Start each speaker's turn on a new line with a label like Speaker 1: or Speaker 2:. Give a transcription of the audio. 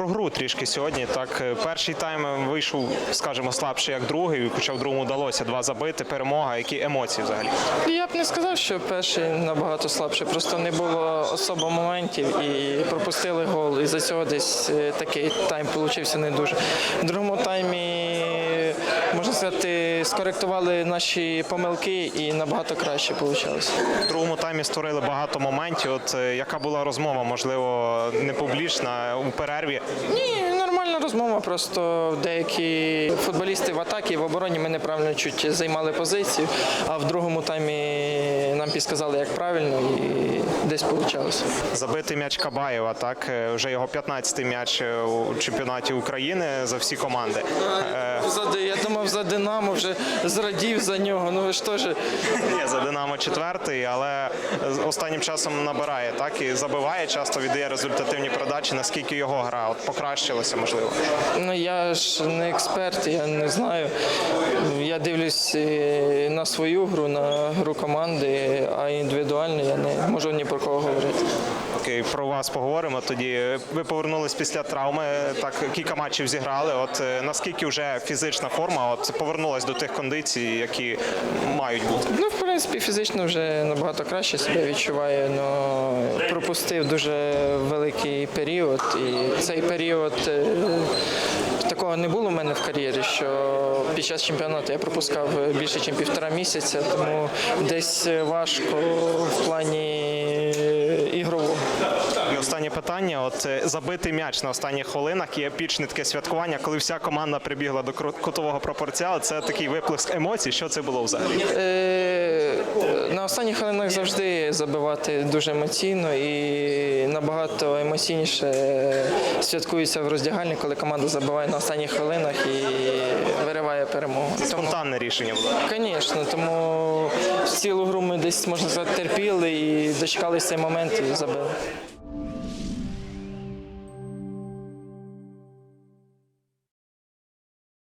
Speaker 1: про гру трішки сьогодні. Так, е, перший тайм вийшов, скажімо, слабше, як другий, хоча в другому вдалося два забити, перемога. Які емоції взагалі?
Speaker 2: Я б не сказав, що перший набагато слабший, просто не було особо моментів і пропустили гол. І за цього десь е, такий тайм получився не дуже. В другому таймі, можна сказати, скоректували наші помилки і набагато краще вийшло.
Speaker 1: В другому таймі створили багато моментів. От е, яка була розмова, можливо, не публічна у перерві.
Speaker 2: Ні, нормальна розмова. Просто деякі футболісти в атакі, в обороні ми неправильно чуть займали позицію, а в другому таймі нам підсказали, як правильно, і десь вийшло.
Speaker 1: Забитий м'яч Кабаєва, так е, вже його 15-й м'яч е, у чемпіонаті України за всі команди. Е,
Speaker 2: За, я думав за Динамо, вже зрадів за нього. Ну ви ж теж.
Speaker 1: Ні, за Динамо четвертий, але останнім часом набирає так і забиває, часто віддає результативні передачі. Наскільки його гра от покращилася, можливо.
Speaker 2: Ну я ж не експерт, я не знаю. Я дивлюсь на свою гру, на гру команди, а індивідуально я не можу ні про кого говорити.
Speaker 1: Окей, про вас поговоримо. Тоді ви повернулись після травми. Так кілька матчів зіграли. От е, наскільки вже фізична форма от повернулась до тих кондицій, які мають бути.
Speaker 2: Ну, в принципі, фізично вже набагато краще себе відчуваю, але пропустив дуже великий період. І цей період е, такого не було в мене в кар'єрі, що під час чемпіонату я пропускав більше, ніж півтора місяця, тому десь важко в плані ігрового.
Speaker 1: І останнє питання: от е, забитий м'яч на останніх хвилинах і епічне таке святкування, коли вся команда прибігла до кутового пропорціалу. Це такий виплеск емоцій. Що це було взагалі?
Speaker 2: Е, На останніх хвилинах завжди забивати дуже емоційно і набагато емоційніше святкується в роздягальні, коли команда забиває на останніх хвилинах і вириває перемогу. Це
Speaker 1: Спонтанне рішення було.
Speaker 2: звісно, тому цілу гру ми десь можна сказати терпіли і дочекалися цей момент і забили.